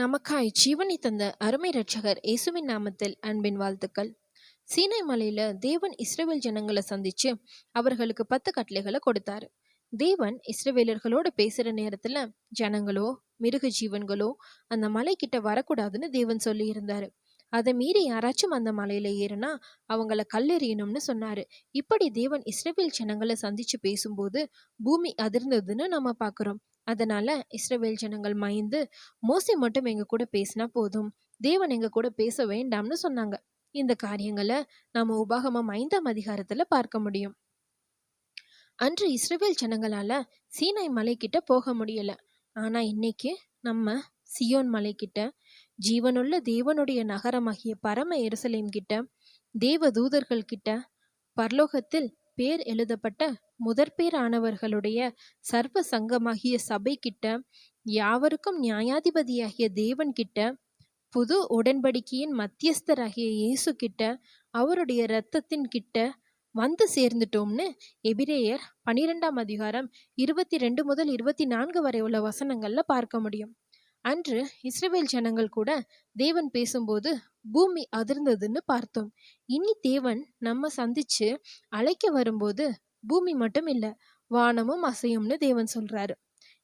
நமக்காய் ஜீவனை தந்த அருமை ரட்சகர் இயேசுவின் நாமத்தில் அன்பின் வாழ்த்துக்கள். சீனை மலையில தேவன் இஸ்ரேவேல் ஜனங்களை சந்திச்சு அவர்களுக்கு பத்து கட்டளைகளை கொடுத்தாரு. தேவன் இஸ்ரேவேலர்களோடு பேசுற நேரத்துல ஜனங்களோ மிருக ஜீவன்களோ அந்த மலை கிட்ட வரக்கூடாதுன்னு தேவன் சொல்லி இருந்தாரு அதை மீறி யாராச்சும் அந்த மலையில ஏறுனா அவங்கள கல்லெறியணும்னு சொன்னாரு. இப்படி தேவன் இஸ்ரேவேல் ஜனங்களை சந்திச்சு பேசும்போது பூமி அதிர்ந்ததுன்னு நம்ம பார்க்குறோம் அதனால இஸ்ரவேல் ஜனங்கள் மயந்து மோசி மட்டும் எங்க கூட பேசினா போதும். தேவன் எங்க கூட பேச வேண்டாம்னு சொன்னாங்க. இந்த காரியங்களை நாம உபாகமம் ஐந்தாம் அதிகாரத்துல பார்க்க முடியும். அன்று இஸ்ரவேல் ஜனங்களால சீனாய் மலைக்கிட்ட போக முடியல. ஆனா இன்னைக்கு நம்ம சியோன் மலைக்கிட்ட ஜீவனுள்ள தேவனுடைய நகரமாகிய பரம எருசலேம் கிட்ட தேவ தூதர்கள் கிட்ட பரலோகத்தில் பேர் எழுதப்பட்ட முதற்பேரானவர்களுடைய சர்வ சங்கமாகிய சபை கிட்ட யாவருக்கும் நியாயாதிபதியாகிய தேவன் கிட்ட புது உடன்படிக்கையின் மத்தியஸ்தராகிய இயேசு கிட்ட அவருடைய இரத்தத்தின் கிட்ட வந்து சேர்ந்துட்டோம்னு எபிரேயர் பனிரெண்டாம் அதிகாரம் இருபத்தி ரெண்டு முதல் இருபத்தி நான்கு வரை உள்ள வசனங்கள்ல பார்க்க முடியும். அன்று இஸ்ரவேல் ஜனங்கள் கூட தேவன் பேசும்போது பூமி அதிர்ந்ததுன்னு பார்த்தோம். இனி தேவன் நம்ம சந்திச்சு அழைக்க வரும்போது பூமி மட்டும் இல்ல வானமும் அசையும்னு தேவன் சொல்றாரு.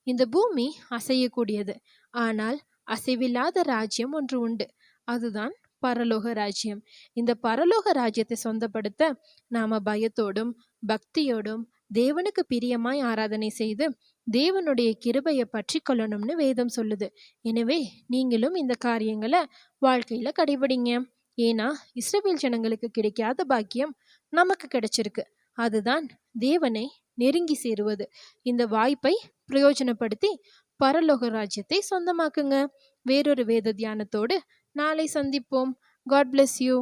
இந்த பூமி அசையக்கூடியது. ஆனால் அசைவில்லாத ராஜ்யம் ஒன்று உண்டு. அதுதான் பரலோக ராஜ்யம். இந்த பரலோக ராஜ்யத்தை சொந்தப்படுத்த நாம பயத்தோடும் பக்தியோடும் தேவனுக்கு பிரியமாய் ஆராதனை செய்து தேவனுடைய கிருபையை பற்றி கொள்ளணும்னு வேதம் சொல்லுது. எனவே நீங்களும் இந்த காரியங்களை வாழ்க்கையில கடைபிடிங்க. ஏன்னா இஸ்ரவேல் ஜனங்களுக்கு கிடைக்காத பாக்கியம் நமக்கு கிடைச்சிருக்கு. அதுதான் தேவனை நெருங்கி சேருவது. இந்த வாய்ப்பை பிரயோஜனப்படுத்தி பரலோக ராஜ்யத்தை சொந்தமாக்குங்க. வேறொரு வேத தியானத்தோடு நாளை சந்திப்போம். God bless you